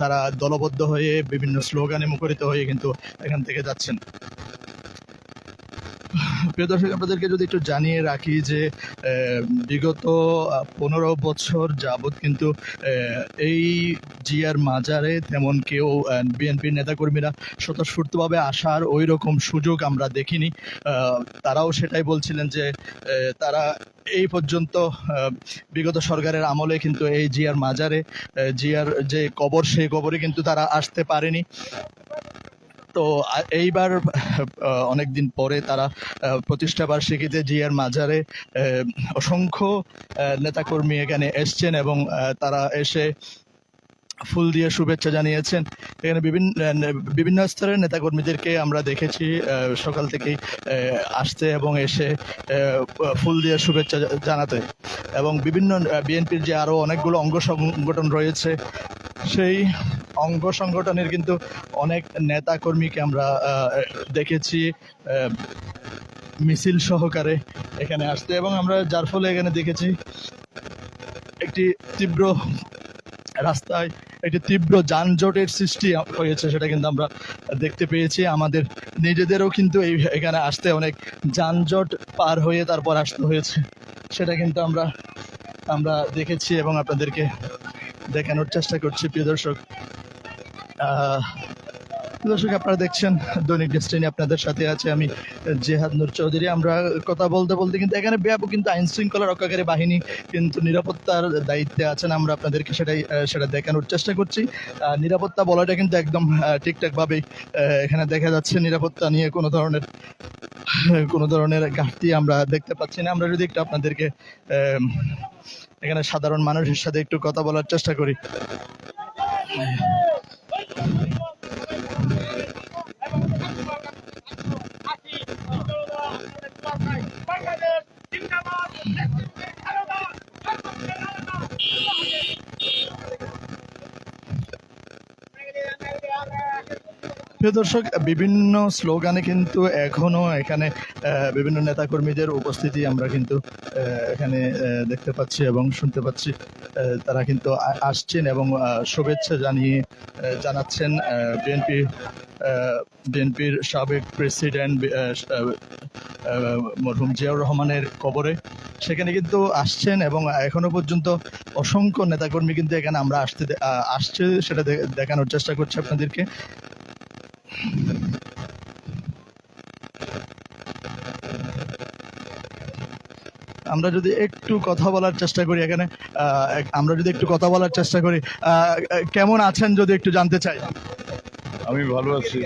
তারা দলবদ্ধ হয়ে বিভিন্ন স্লোগানে মুখরিত হয়ে কিন্তু এখান থেকে যাচ্ছেন। প্রিয় দর্শক, আপনাদেরকে যদি একটু জানিয়ে রাখি যে বিগত পনেরো বছর যাবৎ কিন্তু এই জিয়ার মাজারে তেমন কেউ বিএনপির নেতাকর্মীরা স্বতঃস্ফূর্তভাবে আসার ওই রকম সুযোগ আমরা দেখিনি। তারাও সেটাই বলছিলেন যে তারা এই পর্যন্ত বিগত সরকারের আমলে কিন্তু এই জিয়ার মাজারে জিয়ার যে কবর, সেই কবরে কিন্তু তারা আসতে পারেনি। তো এইবার অনেক দিন পরে তারা আহ, প্রতিষ্ঠা বার্ষিকীতে জিয়ার মাজারে অসংখ্য নেতাকর্মী এখানে এসছেন এবং তারা এসে ফুল দিয়ে শুভেচ্ছা জানিয়েছেন। এখানে বিভিন্ন বিভিন্ন স্তরের নেতাকর্মীদেরকে আমরা দেখেছি সকাল থেকেই আসতে এবং এসে ফুল দিয়ে শুভেচ্ছা জানাতে। এবং বিভিন্ন বিএনপির যে আরও অনেকগুলো অঙ্গ সংগঠন রয়েছে সেই অঙ্গ সংগঠনের কিন্তু অনেক নেতা কর্মীকে আমরা দেখেছি মিছিল সহকারে এখানে আসতে। এবং আমরা যার ফলে এখানে দেখেছি একটি তীব্র রাস্তায় একটি তীব্র যানজটের সৃষ্টি হয়েছে, সেটা কিন্তু আমরা দেখতে পেয়েছি। আমাদের নিজেদেরও কিন্তু এই, এখানে আসতে অনেক যানজট পার হয়ে তারপর আসতে হয়েছে, সেটা কিন্তু আমরা আমরা দেখেছি এবং আপনাদেরকে দেখানোর চেষ্টা করছি, প্রিয় দর্শক। দর্শক, আপনারা দেখছেন দৈনিক ডেস্টিনি আপনাদের সাথে আছে আমি জেহাদ নূর চৌধুরী। আমরা কথা বলতে বলতে কিন্তু এখানে ব্যাপক কিন্তু আইন শৃঙ্খলা রক্ষাকারী বাহিনী কিন্তু নিরাপত্তার দায়িত্বে আছেন। আমরা আপনাদেরকে সেটাই সেটা দেখানোর চেষ্টা করছি। নিরাপত্তা বলাটা কিন্তু একদম ঠিকঠাকভাবেই এখানে দেখা যাচ্ছে নিরাপত্তা নিয়ে কোনো ধরনের কোনো ধরনের ঘাটতি আমরা দেখতে পাচ্ছি না। আমরা যদি একটু আপনাদেরকে এখানে সাধারণ মানুষের সাথে একটু কথা বলার চেষ্টা করি। বাংলাদেশ জিন্দাবাদ প্রিয় দর্শক, বিভিন্ন স্লোগানে কিন্তু এখনও এখানে বিভিন্ন নেতাকর্মীদের উপস্থিতি আমরা কিন্তু এখানে দেখতে পাচ্ছি এবং শুনতে পাচ্ছি তারা কিন্তু আসছেন এবং শুভেচ্ছা জানিয়ে জানাচ্ছেন বিএনপি বিএনপির সাবেক প্রেসিডেন্ট মরহুম জিয়াউর রহমানের কবরে। সেখানে কিন্তু আসছেন এবং এখনও পর্যন্ত অসংখ্য নেতাকর্মী কিন্তু এখানে আমরা আসতে আসছে, সেটা দেখানোর চেষ্টা করছি আপনাদেরকে। আমরা যদি একটু কথা বলার চেষ্টা করি এখানে আমরা যদি একটু কথা বলার চেষ্টা করি কেমন আছেন যদি একটু জানতে চাই? আমি ভালো আছি।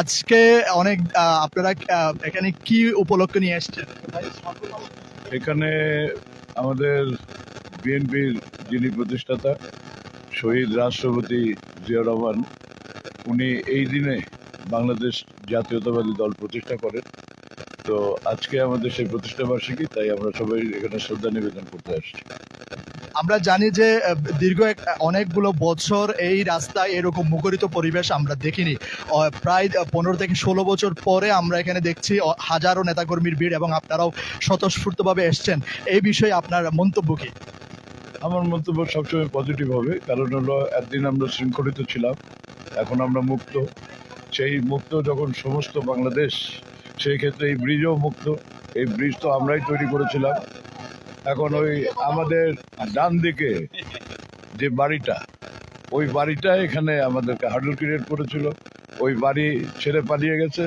আজকে অনেক আপনারা এখানে কি উপলক্ষ নিয়ে এসছেন? এখানে আমাদের বিএনপির যিনি প্রতিষ্ঠাতা শহীদ রাষ্ট্রপতি জিয়া রহমান উনি এই দিনে বাংলাদেশ জাতীয়তাবাদী দল প্রতিষ্ঠা করেন। তো আজকে আমাদের সেই প্রতিষ্ঠা বার্ষিকী তাই আমরা সবাই এখানে শ্রদ্ধা নিবেদন করতে আসছি। আমরা জানি যে দীর্ঘ এক- অনেকগুলো বছর এই রাস্তায় এরকম মুখরিত পরিবেশ আমরা দেখিনি। প্রায় পনেরো থেকে ষোলো বছর পরে আমরা এখানে দেখছি হাজারো নেতাকর্মীর ভিড় এবং আপনারাও স্বতঃস্ফূর্তভাবে এসছেন। এই বিষয়ে আপনার মন্তব্য কি? আমার মন্তব্য সবসময় পজিটিভ হবে কারণ হলো একদিন আমরা শৃঙ্খলিত ছিলাম। এখন আমরা মুক্ত। সেই মুক্ত যখন সমস্ত বাংলাদেশ, সেই ক্ষেত্রে এই ব্রিজও মুক্ত। এই ব্রিজ তো আমরাই তৈরি করেছিলাম। এখন ওই আমাদের ডান দিকে যে বাড়িটা, ওই বাড়িটা এখানে আমাদেরকে হার্ডল ক্রিয়েট করেছিল। ওই বাড়ি ছেড়ে পালিয়ে গেছে।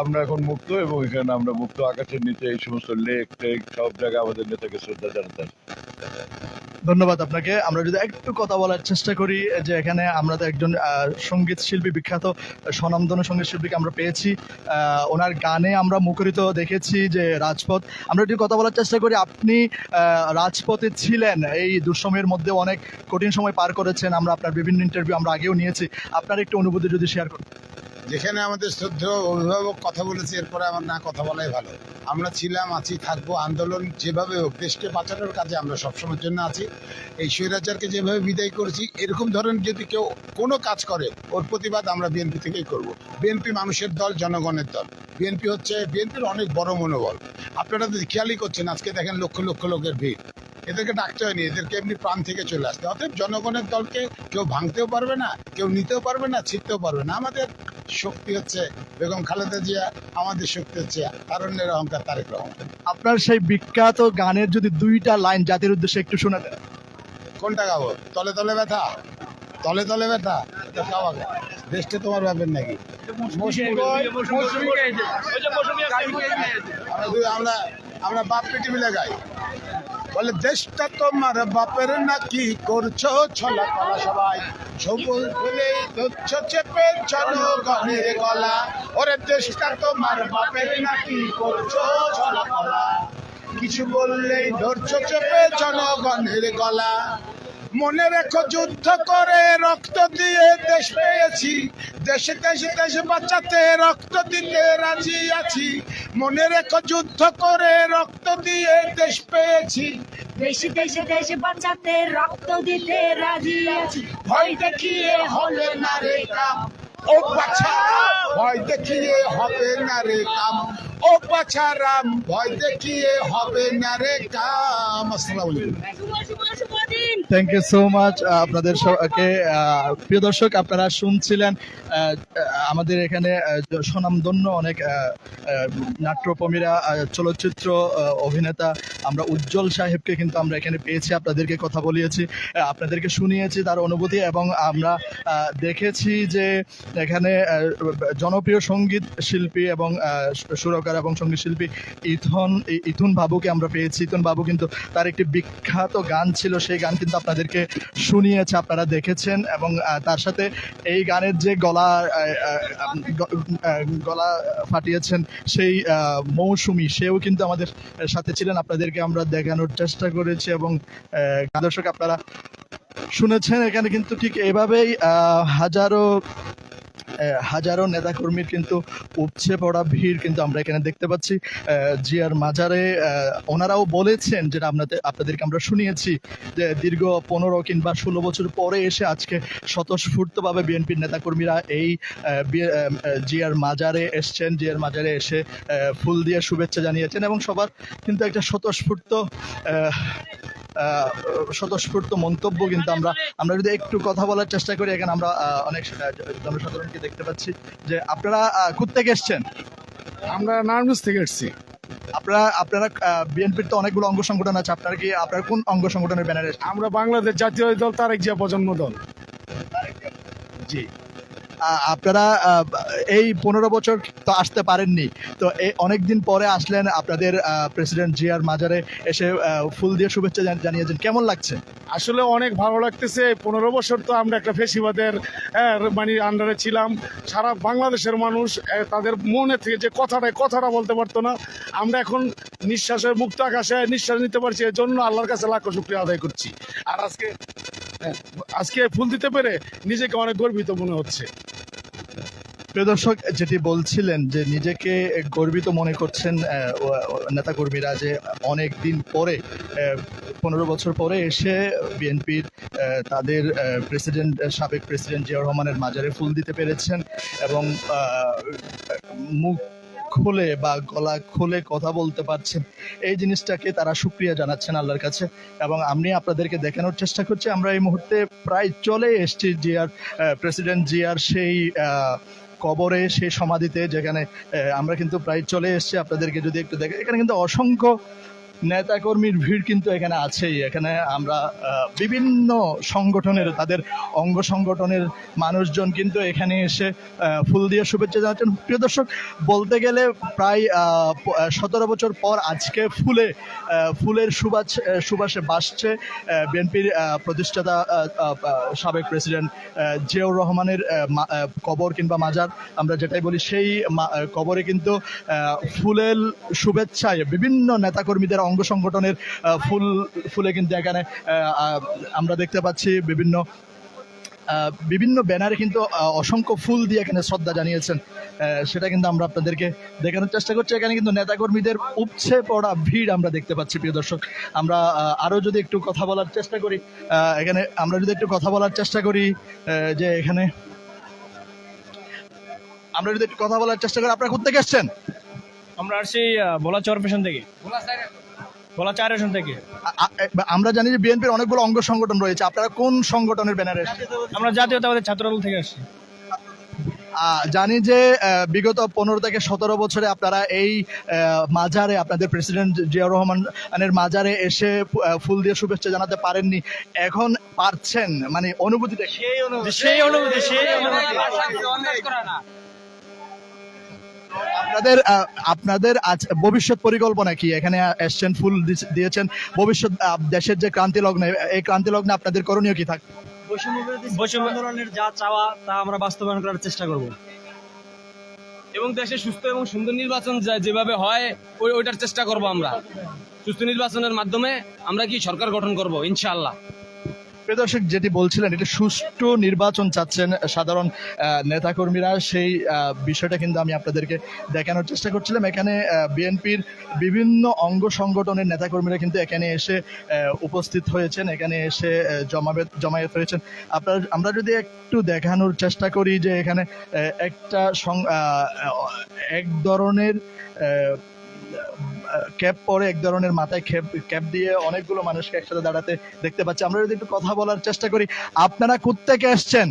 আমরা এখন মুক্ত এবং এখানে আমরা মুক্ত আকাশের নিচে এই সমস্ত লেক টেক সব জায়গায় আমাদের নেতাকে শ্রদ্ধা জানাতে। ধন্যবাদ আপনাকে। আমরা যদি একটু কথা বলার চেষ্টা করি, যে এখানে আমরা তো একজন সংগীত শিল্পী বিখ্যাত, স্বনামধন্য সংগীত শিল্পীকে আমরা পেয়েছি। ওনার গানে আমরা মুখরিত দেখেছি যে রাজপথ। আমরা যদি কথা বলার চেষ্টা করি, আপনি রাজপথে ছিলেন। এই দুঃসময়ের মধ্যে অনেক কঠিন সময় পার করেছেন। আমরা আপনার বিভিন্ন ইন্টারভিউ আমরা আগেও নিয়েছি। আপনার একটু অনুভূতি যদি শেয়ার করেন যেখানে আমাদের শ্রদ্ধেয় অভিভাবক কথা বলেছে, এরপরে আমার না কথা বলাই ভালো। আমরা ছিলাম, আছি, থাকব, আন্দোলন যেভাবে হোক, দেশকে বাঁচানোর কাজে আমরা সবসময়ের জন্য আছি। এই স্বৈরাচারকে যেভাবে বিদায় করেছি, এরকম ধরনের যদি কেউ কোনো কাজ করে, ওর প্রতিবাদ আমরা বিএনপি থেকেই করব। বিএনপি মানুষের দল, জনগণের দল। বিএনপি হচ্ছে বিএনপির অনেক বড় মনোবল। আপনারা যদি খেয়ালই করছেন, আজকে দেখেন লক্ষ লক্ষ লোকের ভিড়। এদেরকে ডাকতে হয়নি এদেরকে এমনি প্রাণ থেকে চলে আসতে। অতএব জনগণের দলকে কেউ ভাঙতেও পারবে না কেউ নিতেও পারবে না ছিটতেও পারবে না। আমাদের শক্তি হচ্ছে বেগম খালেদা জিয়া আমাদের শক্তি হচ্ছে তারুণ্যের অহংকার তারেক রহমান। আপনার সেই বিখ্যাত গানের যদি দুইটা লাইন জাতির উদ্দেশ্যে একটু শোনা দেন। কোনটা গাবো? তলে তলে ব্যথা? তলে তলে ব্যথা? এটা গাওয়া। দেশটা তোমার ব্যাপার নাকি? আমরা আমরা আমরা বাপ পেটি মিলে গাই। বলে, দেশটা তোমার বাপের নাকি করছ ছলা কলা সবাই? সবুজ ফুলে তুচ্ছ চেপে চলো গনের গলা। ওরে, দেশটা তোমার বাপের নাকি করছ ছলা কলা? কিছু বললেই ধরছো চেপে জনগণের গলা। মনে রেখো যুদ্ধ করে রক্ত দিয়ে দেশ পেয়েছি। দেশে দেশে দেশে বাঁচাতে রক্ত দিতে রাজি আছি। মনে রেখো যুদ্ধ করে রক্ত দিয়ে দেশ পেয়েছি। দেশে দেশে দেশে বাঁচাতে রক্ত দিতে রাজি আছি। ভয় দেখিয়ে হবে না রে কাম। ও বাছারাম ভয় দেখিয়ে হবে না রে কাম। ও বাছারাম ভয় দেখিয়ে হবে না রে কাম। আসসালামু আলাইকুম। থ্যাংক ইউ সো মাচ আপনাদের সবাইকে। প্রিয় দর্শক আপনারা শুনছিলেন আমাদের এখানে আহ, স্বনামধন্য অনেক নাট্যপ্রমীরা চলচ্চিত্র অভিনেতা। আমরা উজ্জ্বল সাহেবকে কিন্তু আমরা এখানে পেয়েছি আপনাদেরকে কথা বলিয়েছি আপনাদেরকে শুনিয়েছি তার অনুভূতি এবং আমরা দেখেছি যে এখানে জনপ্রিয় সংগীত শিল্পী এবং সুরকার এবং সংগীত শিল্পী ইথন ইথুন বাবুকে আমরা পেয়েছি। ইথুন বাবু কিন্তু তার একটি বিখ্যাত গান ছিল সেই গান কিন্তু আপনাদেরকে শুনিয়েছে, আপনারা দেখেছেন এবং তার সাথে এই গানের যে গলা গলা ফাটিয়েছেন সেই মৌসুমি, সেও কিন্তু আমাদের সাথে ছিলেন। আপনাদেরকে আমরা দেখানোর চেষ্টা করেছি এবং দর্শক আপনারা শুনেছেন এখানে কিন্তু ঠিক এভাবেই হাজারো হাজারো নেতাকর্মীর কিন্তু উপচে পড়া ভিড় কিন্তু আমরা এখানে দেখতে পাচ্ছি। জিয়ার মাজারে ওনারাও বলেছেন যেটা আপনাদের আপনাদেরকে আমরা শুনিয়েছি যে দীর্ঘ পনেরো কিংবা ষোলো বছর পরে এসে আজকে স্বতঃস্ফূর্তভাবে বিএনপির নেতাকর্মীরা এই জিয়ার মাজারে এসছেন, জিয়ার মাজারে এসে ফুল দিয়ে শুভেচ্ছা জানিয়েছেন এবং সবার কিন্তু একটা স্বতঃস্ফূর্ত স্বতঃস্ফূর্ত মন্তব্য কিন্তু আমরা আমরা যদি একটু কথা বলার চেষ্টা করি এখানে আমরা অনেক জনসাধারণকে দেখতে পাচ্ছি যে আপনারা কোথেকে এসছেন। আমরা নারায়ণগঞ্জ থেকে এসেছি। আপনারা আপনারা বিএনপির তো অনেকগুলো অঙ্গ সংগঠন আছে আপনারা কি আপনার কোন অঙ্গ সংগঠনের ব্যানারে আমরা বাংলাদেশ জাতীয় দল। তারেক জিয়া প্রজন্ম দল। জি। আপনারা এই পনেরো বছর তো আসতে পারেননি। তো এই অনেকদিন পরে আসলেন আপনাদের প্রেসিডেন্ট জিয়ার মাজারে এসে ফুল দিয়ে শুভেচ্ছা জানিয়েছেন। কেমন লাগছে? আসলে অনেক ভালো লাগতেছে। পনেরো বছর তো আমরা একটা ফেসিবাদের মানে আন্ডারে ছিলাম। সারা বাংলাদেশের মানুষ তাদের মনে থেকে যে কথাটা কথাটা বলতে পারতো না। আমরা এখন নিঃশ্বাসের মুক্ত আকাশে নিঃশ্বাস নিতে পারছি। এর জন্য আল্লাহর কাছে লাখো শুক্রিয়া আদায় করছি। আর আজকে আজকে ফুল দিতে পেরে নিজেকে অনেক গর্বিত মনে হচ্ছে। প্রিয় দর্শক, যেটি বলছিলেন যে নিজেকে গর্বিত মনে করছেন নেতাকর্মীরা যে অনেক দিন পরে পনেরো বছর পরে এসে বিএনপির তাদের প্রেসিডেন্ট, সাবেক প্রেসিডেন্ট জিয়া রহমানের মাজারে ফুল দিতে পেরেছেন এবং মুখ খুলে বা গলা খুলে কথা বলতে পারছেন। এই জিনিসটাকে তারা সুক্রিয়া জানাচ্ছেন আল্লাহর কাছে এবং আমি আপনাদেরকে দেখানোর চেষ্টা করছি। আমরা এই মুহূর্তে প্রায় চলে যে জিয়ার প্রেসিডেন্ট জিয়ার সেই কবরে, সেই সমাধিতে যেখানে আমরা কিন্তু প্রায় চলে এসছি। আপনাদেরকে যদি একটু দেখে, এখানে কিন্তু অসংখ্য নেতাকর্মীর ভিড় কিন্তু এখানে আছেই। এখানে আমরা বিভিন্ন সংগঠনের, তাদের অঙ্গ সংগঠনের মানুষজন কিন্তু এখানে এসে ফুল দিয়ে শুভেচ্ছা জানাচ্ছেন। প্রিয় দর্শক, বলতে গেলে প্রায় সতেরো বছর পর আজকে ফুলে ফুলের সুবাস সুবাসে বাসছে বিএনপির প্রতিষ্ঠাতা সাবেক প্রেসিডেন্ট জিয়াউর রহমানের কবর কিংবা মাজার, আমরা যেটাই বলি, সেই কবরে কিন্তু ফুলের শুভেচ্ছায় বিভিন্ন নেতাকর্মীদের অঙ্গ সংগঠনের ফুল ফুলে কিন্তু এখানে আমরা দেখতে পাচ্ছি বিভিন্ন বিভিন্ন ব্যানারে কিন্তু অসংখ্য ফুল দিয়ে এখানে শ্রদ্ধা জানিয়েছেন। সেটা কিন্তু আমরা আপনাদেরকে দেখানোর চেষ্টা করছি। এখানে কিন্তু নেতাকর্মীদের উপচে পড়া ভিড় আমরা দেখতে পাচ্ছি প্রিয় দর্শক। আমরা আরও যদি একটু কথা বলার চেষ্টা করি এখানে আমরা যদি একটু কথা বলার চেষ্টা করি যে এখানে আমরা যদি একটু কথা বলার চেষ্টা করি আপনারা কোথেকে এসছেন আমরা আসছি ভোলা চর পেশন থেকে। বলা চার আসন থেকে? আমরা জানি যে বিএনপির অনেকগুলো অঙ্গ সংগঠন রয়েছে। আপনারা কোন সংগঠনের ব্যানারে আমরা জাতীয়তাবাদী ছাত্রদল থেকে আসছি। জানি যে বিগত পনেরো থেকে সতেরো বছরে আপনারা এই মাজারে আপনাদের প্রেসিডেন্ট জিয়াউর রহমানের মাজারে এসে ফুল দিয়ে শুভেচ্ছা জানাতে পারেননি। এখন পারছেন? মানে অনুভূতিটা? সেই অনুভূতি সেই অনুভূতি আপনাদের আপনাদের আজ ভবিষ্যৎ পরিকল্পনা কি? এখানে এসছেন ফুল দিয়েছেন। ভবিষ্যৎ দেশের যে ক্রান্তি লগ্নে এই ক্রান্তি লগ্নে আপনাদের করণীয় কি থাকবে বৈষম্য আন্দোলনের যা চাওয়া তা আমরা বাস্তবায়ন করার চেষ্টা করব। এবং দেশে সুস্থ এবং সুন্দর নির্বাচন যেভাবে হয় ওই ওইটার চেষ্টা করব আমরা। সুস্থ নির্বাচনের মাধ্যমে আমরা কি সরকার গঠন করব? ইনশাআল্লাহ। দর্শক যেটি বলছিলেন এটি সুষ্ঠু নির্বাচন চাচ্ছেন সাধারণ নেতাকর্মীরা। সেই বিষয়টা কিন্তু আমি আপনাদেরকে দেখানোর চেষ্টা করছিলাম। এখানে বিএনপির বিভিন্ন অঙ্গ সংগঠনের নেতাকর্মীরা কিন্তু এখানে এসে উপস্থিত হয়েছেন। এখানে এসে আহ, জমায়েত হয়েছেন। আপনার আমরা যদি একটু দেখানোর চেষ্টা করি যে এখানে একটা এক ধরনের ক্যাপ পরে এক ধরনের মাথায় ক্যাপ ক্যাপ দিয়ে অনেকগুলো মানুষকে একসাথে দাঁড়াতে দেখতে পাচ্ছি। আমরা যদি একটু কথা বলার চেষ্টা করি আপনারা কোত্থেকে এসছেন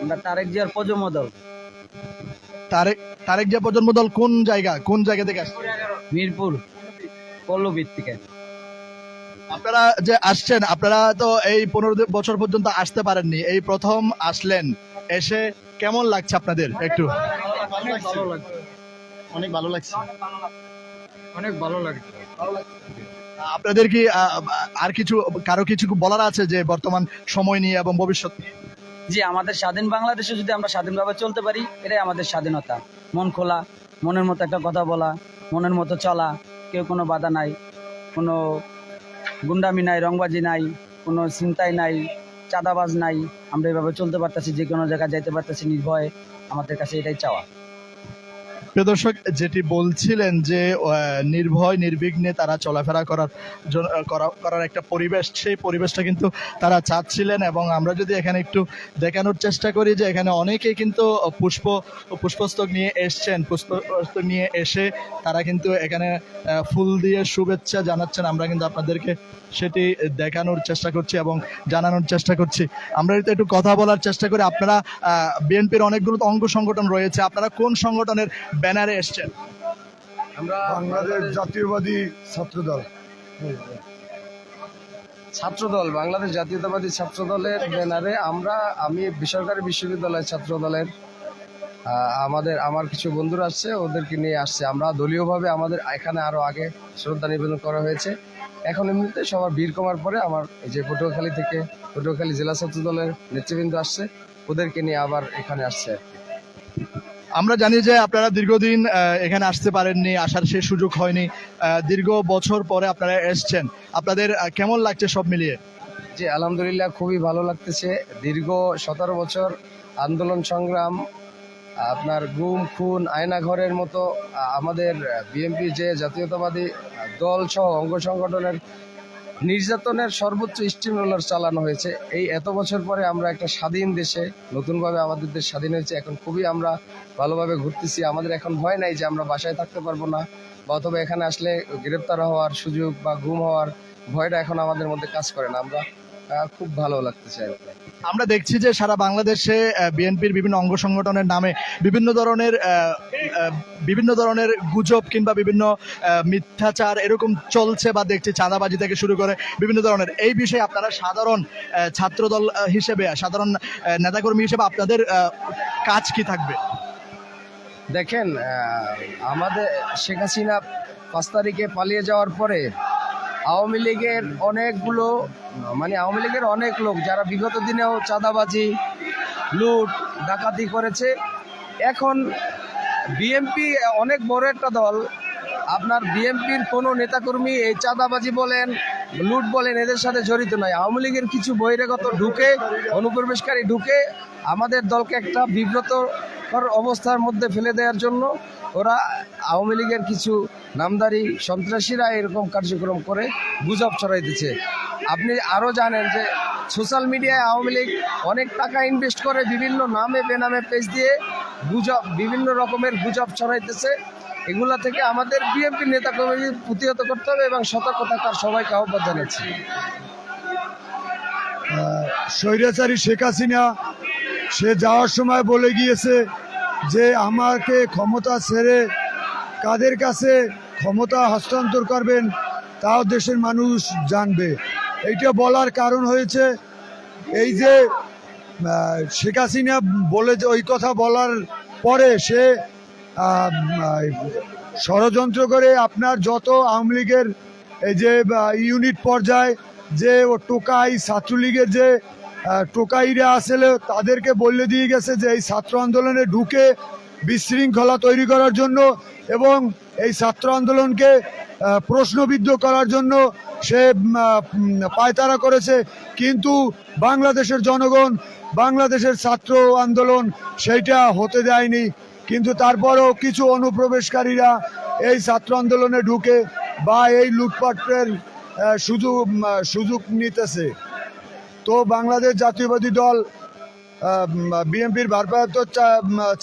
আমরা তারেক জিয়ার প্রজন্ম দল তারেক তারেক জিয়া প্রজন্ম দল কোন জায়গা কোন জায়গা থেকে আসছেন? মিরপুর পল্লবীর থেকে আপনারা যে আসছেন আপনারা তো এই পনেরো বছর পর্যন্ত আসতে পারেননি এই প্রথম আসলেন। এসে কেমন লাগছে আপনাদের একটু? অনেক ভালো লাগছে। অনেক ভালো লাগছে আপনাদের কি আর কিছু কারও কিছু বলার আছে যে বর্তমান সময় নিয়ে এবং ভবিষ্যৎ নিয়ে? জি আমাদের স্বাধীন বাংলাদেশে যদি আমরা স্বাধীনভাবে চলতে পারি এটাই আমাদের স্বাধীনতা। মন খোলা মনের মতো একটা কথা বলা মনের মতো চলা কেউ কোনো বাধা নাই কোনো গুন্ডামি নাই রংবাজি নাই কোনো চিন্তাই নাই চাঁদাবাজ নাই আমরা এভাবে চলতে পারতেছি যে কোনো জায়গায় যাইতে পারতেছি নির্ভয়ে আমাদের কাছে এটাই চাওয়া। প্রিয় দর্শক, যেটি বলছিলেন যে নির্ভয়, নির্বিঘ্নে তারা চলাফেরা করার করার একটা পরিবেশ, সেই পরিবেশটা কিন্তু তারা চাচ্ছিলেন এবং আমরা যদি এখানে একটু দেখানোর চেষ্টা করি যে, এখানে অনেকেই কিন্তু পুষ্প, পুষ্পস্তক নিয়ে এসছেন, পুষ্পস্তক নিয়ে এসে তারা কিন্তু এখানে ফুল দিয়ে শুভেচ্ছা জানাচ্ছেন। আমরা কিন্তু আপনাদেরকে সেটি দেখানোর চেষ্টা করছি এবং জানানোর চেষ্টা করছি। আমরা যদি একটু কথা বলার চেষ্টা করি, আপনারা বিএনপির অনেকগুলো অঙ্গ সংগঠন রয়েছে, আপনারা কোন সংগঠনের ব্যানারে এসছেন। আমরা বাংলাদেশ জাতীয়বাদী ছাত্র দল ছাত্রদল বাংলাদেশ জাতীয়তাবাদী ছাত্রদলের ব্যানারে আমরা আমি বেসরকারি বিশ্ববিদ্যালয়ের ছাত্র দলের আমাদের আমার কিছু বন্ধুরা আসছে ওদেরকে নিয়ে আসছে। আমরা দলীয়ভাবে আমাদের এখানে আরও আগে শ্রদ্ধা নিবেদন করা হয়েছে। এখন এমনিতে সবার ভিড় কমার পরে আমার এই যে পটুয়াখালী থেকে পটুয়াখালী জেলা ছাত্র দলের নেতৃবৃন্দ আসছে ওদেরকে নিয়ে আবার এখানে আসছে আর কি। আমরা জানি যে আপনারা দীর্ঘদিন এখানে আসতে পারেননি, আসার সেই সুযোগ হয়নি দীর্ঘ বছর পরে আপনারা এসছেন। আপনাদের কেমন লাগছে সব মিলিয়ে? জি, আলহামদুলিল্লাহ খুবই ভালো লাগতেছে। দীর্ঘ সতেরো বছর আন্দোলন সংগ্রাম, আপনার গুম, খুন, আয়নাঘরের মতো আমাদের বিএনপি যে জাতীয়তাবাদী দল সহ অঙ্গ সংগঠনের নির্যাতনের সর্বোচ্চ স্টিম রোলার চালানো হয়েছে। এই এত বছর পরে আমরা একটা স্বাধীন দেশে নতুনভাবে আমাদের দেশ স্বাধীন হয়েছে। এখন খুবই আমরা ভালোভাবে ঘুরতেছি। আমাদের এখন ভয় নাই যে আমরা বাসায় থাকতে পারব না বা অথবা এখানে আসলে গ্রেপ্তার হওয়ার সুযোগ বা ঘুম হওয়ার ভয়টা এখন আমাদের মধ্যে কাজ করে না। আমরা খুব ভালো লাগতেছে আর আমরা দেখছি যে সারা বাংলাদেশে বিএনপির বিভিন্ন অঙ্গ সংগঠনের নামে বিভিন্ন ধরনের বিভিন্ন ধরনের গুজব কিংবা বিভিন্ন মিথ্যাচার এরকম চলছে বা দেখছি চাঁদাবাজি থেকে শুরু করে বিভিন্ন ধরনের। এই বিষয়ে আপনারা সাধারণ ছাত্রদল হিসেবে সাধারণ নেতাকর্মী হিসেবে আপনাদের কাজ কি থাকবে? দেখেন আমাদের শেখ হাসিনা পাঁচ তারিখে পালিয়ে যাওয়ার পরে আওয়ামী লীগের অনেকগুলো মানে আওয়ামী লীগের অনেক লোক যারা বিগত দিনেও চাঁদাবাজি, লুট, ডাকাতি করেছে। এখন বিএমপি অনেক বড় একটা দল। আপনার বিএমপির কোনো নেতাকর্মী এই চাঁদাবাজি বলেন, লুট বলেন, এদের সাথে জড়িত নয়। আওয়ামী লীগের কিছু বহিরাগত ঢুকে, অনুপ্রবেশকারী ঢুকে আমাদের দলকে একটা বিব্রতকর অবস্থার মধ্যে ফেলে দেওয়ার জন্য ওরা আওয়ামী লীগের কিছু নামদারি সন্ত্রাসীরা এরকম কার্যক্রম করে গুজব ছড়াইতেছে। আপনি আরও জানেন যে সোশ্যাল মিডিয়ায় আওয়ামী লীগ অনেক টাকা ইনভেস্ট করে বিভিন্ন নামে বেনামে পেজ দিয়ে গুজব, বিভিন্ন রকমের গুজব ছড়াইতেছে। এগুলা থেকে আমাদের বিএনপি নেতা কর্মী প্রতিহত করতে হবে এবং সতর্ক থাকার সবাইকে আহ্বান জানাচ্ছি। স্বৈরাচারী শেখ হাসিনা, সে যাওয়ার সময় বলে গিয়েছে যে আমাকে ক্ষমতা ছেড়ে কাদের কাছে ক্ষমতা হস্তান্তর করবেন, তাও দেশের মানুষ জানবে। এইটা বলার কারণ হয়েছে, এই যে শেখ হাসিনা বলে যে, ওই কথা বলার পরে সে ষড়যন্ত্র করে আপনার যত আওয়ামী লীগের, এই যে ইউনিট পর্যায়ে, যে, ও টোকাই ছাত্রলীগের যে টোকাইরা আসলে তাদেরকে বলে দিয়ে গেছে যে, এই ছাত্র আন্দোলনে ঢুকে বিশৃঙ্খলা তৈরি করার জন্য এবং এই ছাত্র আন্দোলনকে প্রশ্নবিদ্ধ করার জন্য সে পায়তারা করেছে। কিন্তু বাংলাদেশের জনগণ, বাংলাদেশের ছাত্র আন্দোলন সেইটা হতে দেয়নি। কিন্তু তারপরেও কিছু অনুপ্রবেশকারীরা এই ছাত্র আন্দোলনে ঢুকে বা এই লুটপাটের সুযোগ সুযোগ নিতেছে। তো বাংলাদেশ জাতীয়বাদী দল বিএনপির ভারপ্রাপ্ত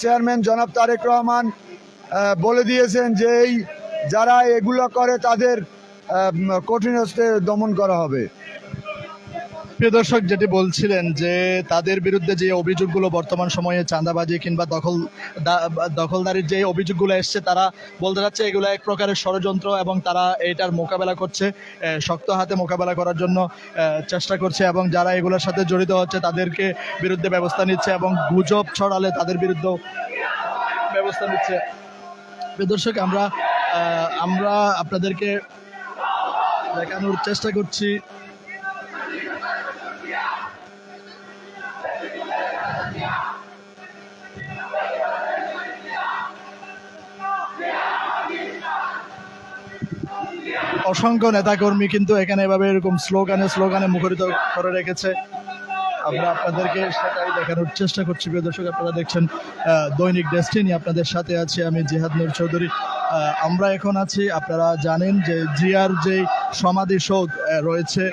চেয়ারম্যান জনাব তারেক রহমান বলে দিয়েছেন যে এই যারা এগুলো করে তাদের কঠিন দমন করা হবে। প্রিয় দর্শক, যেটি বলছিলেন যে তাদের বিরুদ্ধে যে অভিযোগগুলো বর্তমান সময়ে চাঁদাবাজি কিংবা দখল দখলদারির যে অভিযোগগুলো এসছে, তারা বলতে যাচ্ছে এগুলো এক প্রকারের ষড়যন্ত্র এবং তারা এটার মোকাবেলা করছে শক্ত হাতে মোকাবেলা করার জন্য চেষ্টা করছে এবং যারা এগুলোর সাথে জড়িত হচ্ছে তাদেরকে বিরুদ্ধে ব্যবস্থা নিচ্ছে এবং গুজব ছড়ালে তাদের বিরুদ্ধেও ব্যবস্থা নিচ্ছে। দর্শক, আমরা আমরা আপনাদেরকে দেখানোর চেষ্টা করছি। অসংখ্য নেতাকর্মী কিন্তু এখানে এভাবে এরকম স্লোগানে স্লোগানে মুখরিত করে রেখেছে। আমরা আপনাদেরকে সেটাই দেখানোর চেষ্টা করছি। প্রিয় দর্শক, আপনারা দেখছেন দৈনিক ডেস্টিনি। আপনাদের সাথে আছি আমি জিহাদ নূর চৌধুরী। আমরা এখন আছি, আপনারা জানেন যে জিয়ার যে সমাধিসৌধ রয়েছে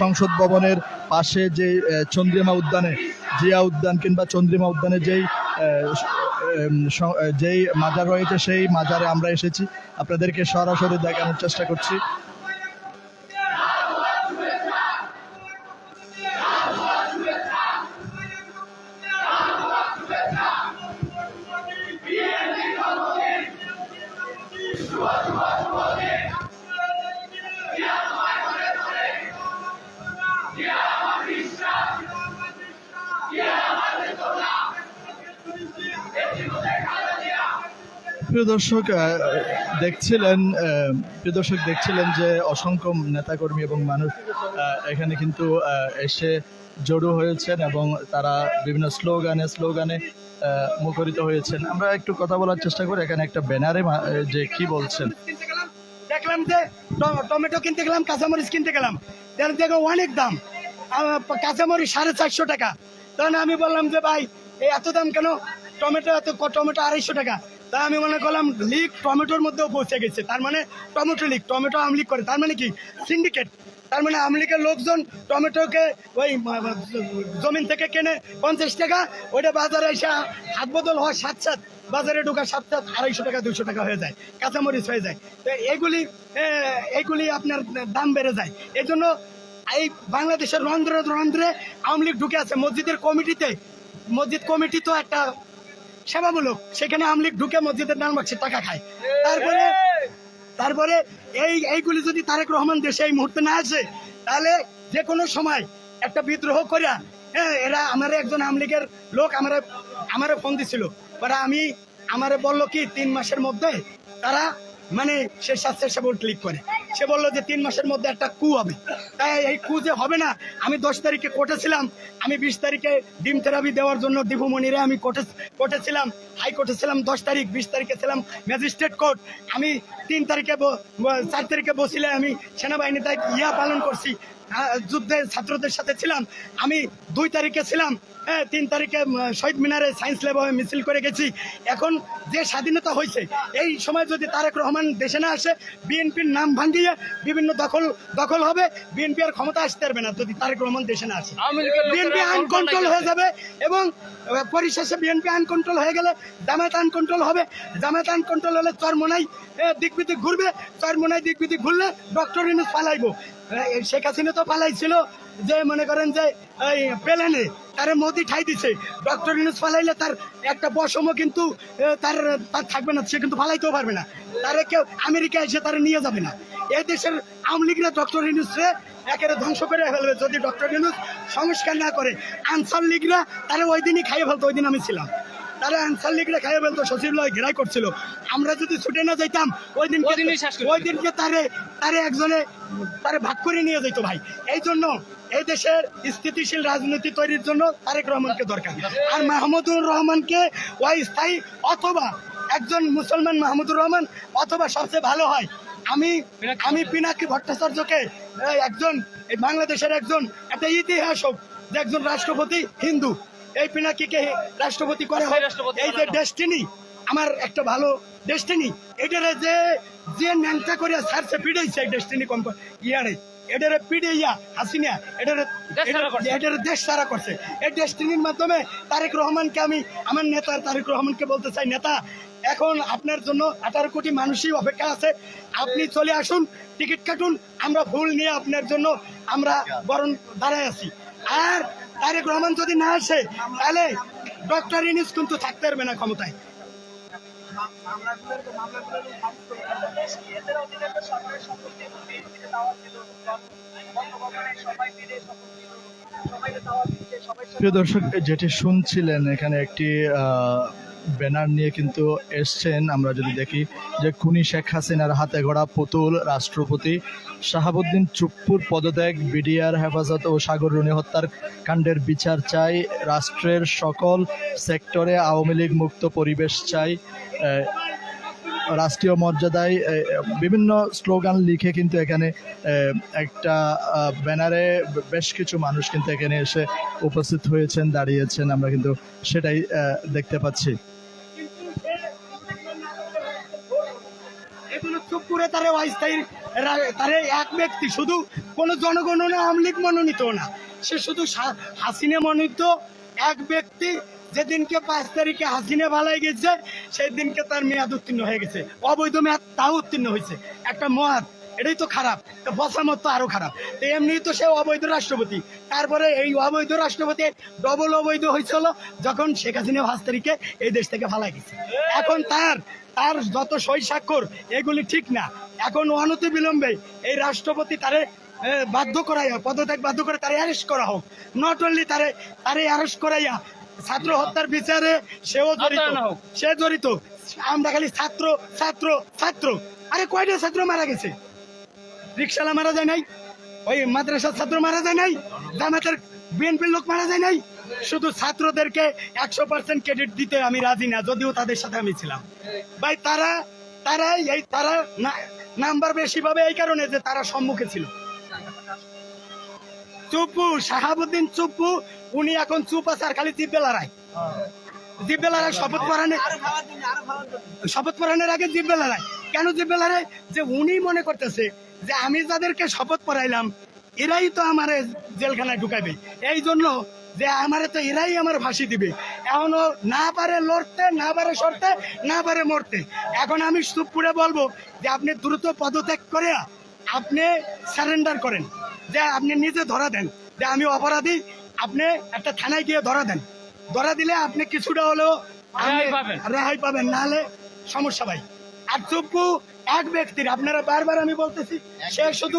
সংসদ ভবনের পাশে যে চন্দ্রিমা উদ্যানে, জিয়া উদ্যান কিংবা চন্দ্রিমা উদ্যানে যেই যেই মাজার রয়েছে সেই মাজারে আমরা এসেছি। আপনাদেরকে সরাসরি দেখানোর চেষ্টা করছি। প্রিয় দর্শক দেখছিলেন প্রিয় দর্শক দেখছিলেন যে অসংখ্য নেতাকর্মী এবং মানুষ এখানে কিন্তু এসে জড়ো হয়েছেন এবং তারা বিভিন্ন স্লোগানে স্লোগানে মুখরিত হয়েছেন। আমরা একটু কথা বলার চেষ্টা করি। এখানে একটা ব্যানারে যে কি বলছেন। দেখলাম যে টমেটো কিনতে গেলাম, কাঁচামরিচ কিনতে গেলাম। দেখো অনেক দাম। কাঁচামরিচ সাড়ে চারশো টাকা। তখন আমি বললাম যে, ভাই এত দাম কেন? টমেটো এত টমেটো আড়াইশো টাকা। তা আমি মনে করলাম লিক টমেটোর মধ্যেও পৌঁছে গেছে। তার মানে টমেটো লিক টমেটো আমলিক করে। তার মানে কি? সিন্ডিকেট তার মানে আমলিকের লোকজন টমেটোকে ওই জমিন থেকে কেনে পঞ্চাশ টাকা, ওইটা বাজারে এসে হাত বদল হওয়ার সাত সাত বাজারে ঢোকা সাত সাত আড়াইশো টাকা দুশো টাকা হয়ে যায়। কাঁচামরিচ হয়ে যায়। তো এগুলি এগুলি আপনার দাম বেড়ে যায়। এই জন্য এই বাংলাদেশের রন্ধ্রে রন্ধ্রে আওয়ামী লীগ ঢুকে আছে। মসজিদের কমিটিতে, মসজিদ কমিটি তো একটা সেবামূলক। সেখানে আওয়ামী লীগ ঢুকে মসজিদের নাম বাক্সে টাকা খায়। তারপরে তারপরে এই এইগুলি যদি তারেক রহমান দেশে এই মুহূর্তে না আসে তাহলে যে কোনো সময় একটা বিদ্রোহ করিয়া হ্যাঁ এরা আমার একজন আওয়ামী লীগের লোক আমার আমারে ফোন দিছিল। পরে আমি আমারে বলল কি তিন মাসের মধ্যে তারা মানে সে স্বেচ্ছাসেবক ক্লিক করে। সে বলল যে তিন মাসের মধ্যে একটা কু হবে। তাই এই কু যে হবে না, আমি দশ তারিখে কোর্টে ছিলাম। আমি বিশ তারিখে ডিম থেরাপি দেওয়ার জন্য দীপুমণিরে আমি কোর্টে কোর্টে ছিলাম হাইকোর্টে ছিলাম দশ তারিখ, বিশ তারিখে ছিলাম ম্যাজিস্ট্রেট কোর্ট। আমি তিন তারিখে চার তারিখে বসিলে আমি সেনাবাহিনী তাই ইয়া পালন করছি। যুদ্ধে ছাত্রদের সাথে ছিলাম। আমি দুই তারিখে ছিলাম। হ্যাঁ তিন তারিখে শহীদ মিনারে সায়েন্স ল্যাবে মিছিল করে গেছি। এখন যে স্বাধীনতা হয়েছে এই সময় যদি তারেক রহমান দেশে না আসে বিএনপির নাম ভাঙ্গিয়ে বিভিন্ন দখল দখল হবে বিএনপি আর ক্ষমতা আসতে পারবে না যদি তারেক রহমান দেশে না আসে। বিএনপি আনকন্ট্রোল হয়ে যাবে এবং পরিশেষে বিএনপি আনকন্ট্রোল হয়ে গেলে জামায়াত আনকন্ট্রোল হবে। জামায়াত আনকন্ট্রোল হলে চরমোনাই দিক বিদিক ঘুরবে। চরমোনাই দিক ঘুরলে ডক্টর ইনুস পালাইবো। শেখ হাসিনা তো পালাইছিল যে মনে করেন যে, এই প্লেনে, তারে মোদি ঠাই দিছে। ডক্টর ইনুস পালাইলে তার একটা বসম কিন্তু তার তার থাকবে না, সে কিন্তু পালাইতেও পারবে না। তারে কেউ আমেরিকা এসে তারা নিয়ে যাবে না। এই দেশের আওয়ামী লীগরা ডক্টর ইনুসরে একেবারে ধ্বংস করে ফেলবে যদি ডক্টর ইনুস সংস্কার না করে। আনসার লীগরা তারা ওই দিনই খাইয়ে ফেলতো, ওই দিন আমি ছিলাম। তারা আনসার লীগরা খাইয়ে ফেলতো সচিবালয় ঘেরাই করছিল। আমরা যদি ছুটে না যাইতাম ওই দিন ওই দিনকে তারে তারে একজনে তারে ভাগ করে নিয়ে যেত ভাই। এই জন্য এই দেশের স্থিতিশীল রাজনীতি তৈরির জন্য তারেক রহমানকে দরকার। আর মাহমুদুর রহমানকে অস্থায়ী অথবা একজন মুসলমান মাহমুদুর রহমান অথবা সবচেয়ে ভালো হয়। আমি আমি পিনাকি ভট্টাচার্যকে একজন বাংলাদেশের একজন একটা ইতিহাস হোক যে একজন রাষ্ট্রপতি হিন্দু। এই পিনাকিকে রাষ্ট্রপতি করে হোক। এই যে ডেস্টিনি আমার একটা ভালো ডেস্টিনি এটারে যে যে ন্যাংটা করে সারছে পিড়াইছে এই ডেস্টিনি কম ইয়ারে এটারে পিড়াইয়া হাসিনা এটারে এটারে দেশ সারা করছে। এই ডেস্টিনির মাধ্যমে তারেক রহমানকে আমি আমার নেতা তারেক রহমানকে বলতে চাই নেতা এখন আপনার জন্য আঠারো কোটি মানুষই অপেক্ষা আছে। আপনি চলে আসুন টিকিট কাটুন আমরা ফুল নিয়ে আপনার জন্য আমরা বরণ দাঁড়ায় আছি। আর তারেক রহমান যদি না আসে, তাহলে ডক্টর ইনিস কিন্তু থাকতে পারবে না ক্ষমতায়। প্রিয় দর্শক যেটি শুনছিলেন, এখানে একটি ব্যানার নিয়ে কিন্তু এসছেন। আমরা যদি দেখি যে খুনি শেখ হাসিনার হাতে গড়া পুতুল রাষ্ট্রপতি শাহাবুদ্দিন চুপ্পুর পদত্যাগ, বিডিআর হেফাজত ও সাগর রুনি হত্যার কাণ্ডের বিচার চাই, রাষ্ট্রের সকল সেক্টরে আওয়ামী লীগ মুক্ত পরিবেশ চাই রাষ্ট্রীয় মর্যাদায় বিভিন্ন স্লোগান লিখে কিন্তু এখানে একটা ব্যানারে বেশ কিছু মানুষ কিন্তু এখানে এসে উপস্থিত হয়েছেন, দাঁড়িয়েছেন। আমরা কিন্তু সেটাই দেখতে পাচ্ছি। তারে অস্থায়ী তারে এক ব্যক্তি, শুধু কোনো জনগণনা লীগ মনোনীত না। সে শুধু হাসিনে মনোনীত। এক ব্যক্তি যেদিনকে পাঁচ তারিখে হাসিনে ভালাই গেছে সেই দিনকে তার মেয়াদ উত্তীর্ণ হয়ে গেছে। অবৈধ মেয়াদ তাও উত্তীর্ণ হয়েছে। একটা মহাদ এটাই তো খারাপ। তো বসামত তো আরও খারাপ। তো এমনি তো সে অবৈধ রাষ্ট্রপতি। তারপরে এই অবৈধ রাষ্ট্রপতি ডবল অবৈধ হয়েছিল যখন শেখ হাসিনা পাঁচ তারিখে এই দেশ থেকে ভালাই গেছে। এখন তার তার যত সই স্বাক্ষর এগুলি ঠিক না। এখন অনতি বিলম্বে এই রাষ্ট্রপতি তারে বাধ্য করাইয়া পদত্যাগ বাধ্য করে তারে অ্যারেস্ট করা হোক। নট অনলি তারে তারে অ্যারেস্ট করাইয়া ছাত্র হত্যার বিচারে সেও জড়িত। সে জড়িত। আমরা খালি ছাত্র ছাত্র ছাত্র। আরে কয়টা ছাত্র মারা গেছে? রিক্সালা মারা যায় নাই? ওই মাদ্রাসার ছাত্র মারা যায় নাই? জামাতের বিএনপির লোক মারা যায় নাই? শুধু ছাত্রদেরকে একশো পার্সেন্ট ক্রেডিট দিতে আমি রাজি না যদিও তাদের সাথে আমি ছিলাম। ভাই তারা তারা এই তারা নাম্বার বেশি পাবে এই কারণে যে তারা সম্মুখে ছিল। চুপ্পু শাহাবুদ্দিন চুপ্পু উনি এখন চুপ আছে আর খালি জিব্বে লড়াই। জিব্বে লড়াই শপথ পরানে শপথ পরানোর আগে জিব্বে লড়াই। কেন জিব্বে লড়াই? যে উনি মনে করতেছে যে আমি যাদেরকে শপথ পরাইলাম এরাই তো আমার জেলখানায় ঢুকাইবে। এই জন্য যে আমারে তো এরাই আমার ফাঁসি দিবে। এখনও না পারে লড়তে না পারে সরতে না পারে মরতে। এখন আমি চুপ করে বলব যে আপনি দ্রুত পদত্যাগ করে আপনি সারেন্ডার করেন। যে আপনি নিজে ধরা দেন। যে আমি অপরাধী আপনি একটা থানায় গিয়ে ধরা দেন। ধরা দিলে আপনি কিছুটা হলেও রেহাই পাবেন। নাহলে সমস্যা ভাই। আর চুপু এক ব্যক্তির আপনারা বারবার আমি বলতেছি সে শুধু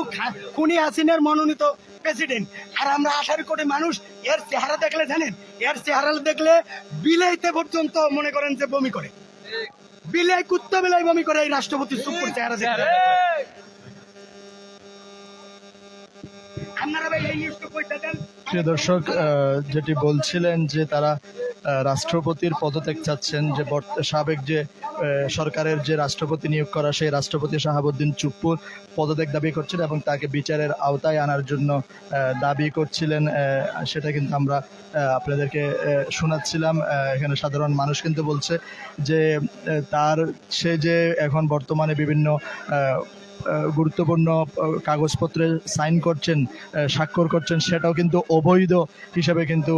খুনি হাসিনের মনোনীত। প্রেসিডেন্ট। আর আমরা আঠারো কোটি মানুষ এর চেহারা দেখলে জানেন, এর চেহারা দেখলে বিলাইতে পর্যন্ত মনে করেন যে বমি করে। বিলাই কুত্তা বিলাই বমি করে এই রাষ্ট্রপতি সুপুর চেহারা দেখলে। প্রিয় দর্শক যেটি বলছিলেন যে তারা রাষ্ট্রপতির পদত্যাগ চাচ্ছেন, যে সাবেক যে সরকারের যে রাষ্ট্রপতি নিয়োগ করা, সেই রাষ্ট্রপতি শাহাবুদ্দিন চুপ্পুর পদত্যাগ দাবি করছেন এবং তাকে বিচারের আওতায় আনার জন্য দাবি করছিলেন সেটা কিন্তু আমরা আপনাদেরকে শোনাচ্ছিলাম। এখানে সাধারণ মানুষ কিন্তু বলছে যে তার, সে যে এখন বর্তমানে বিভিন্ন গুরুত্বপূর্ণ কাগজপত্রে সাইন করছেন স্বাক্ষর করছেন, সেটাও কিন্তু অবৈধ হিসেবে কিন্তু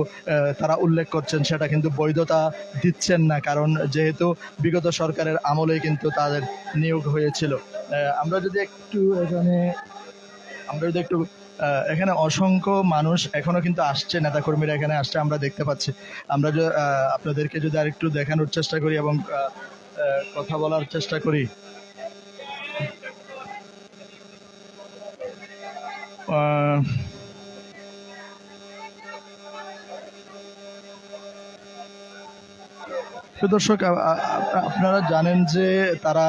তারা উল্লেখ করছেন। সেটা কিন্তু বৈধতা দিচ্ছেন না, কারণ যেহেতু বিগত সরকারের আমলেই কিন্তু তাদের নিয়োগ হয়েছিল। আমরা যদি একটু এখানে, আমরা যদি একটু এখানে অসংখ্য মানুষ এখনও কিন্তু আসছে, নেতাকর্মীরা এখানে আসছে, আমরা দেখতে পাচ্ছি। আমরা আপনাদেরকে যদি আরেকটু দেখানোর চেষ্টা করি এবং কথা বলার চেষ্টা করি। দর্শক আপনারা জানেন যে তারা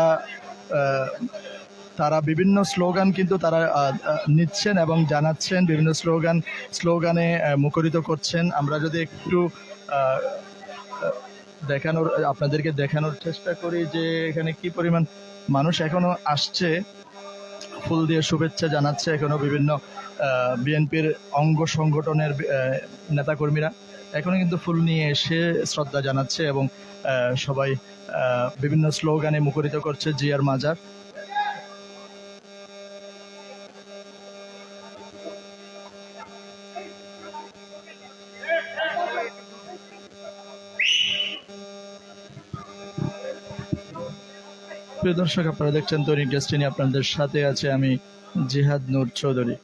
তারা বিভিন্ন স্লোগান কিন্তু তারা নিচ্ছেন এবং জানাচ্ছেন, বিভিন্ন স্লোগান, স্লোগানে মুখরিত করছেন। আমরা যদি একটু দেখানোর, আপনাদেরকে দেখানোর চেষ্টা করি যে এখানে কি পরিমাণ মানুষ এখনও আসছে। ফুল দিয়ে শুভেচ্ছা জানাচ্ছে এখনও বিভিন্ন বিএনপির অঙ্গ সংগঠনের নেতাকর্মীরা। এখনও কিন্তু ফুল নিয়ে এসে শ্রদ্ধা জানাচ্ছে এবং সবাই বিভিন্ন স্লোগানে মুখরিত করছে জিয়ার মাজার। প্রিয় দর্শক আপনারা দেখছেন তৈরি ডেস্টিনি আপনাদের সাথে আছে আমি জিহাদ নূর চৌধুরী।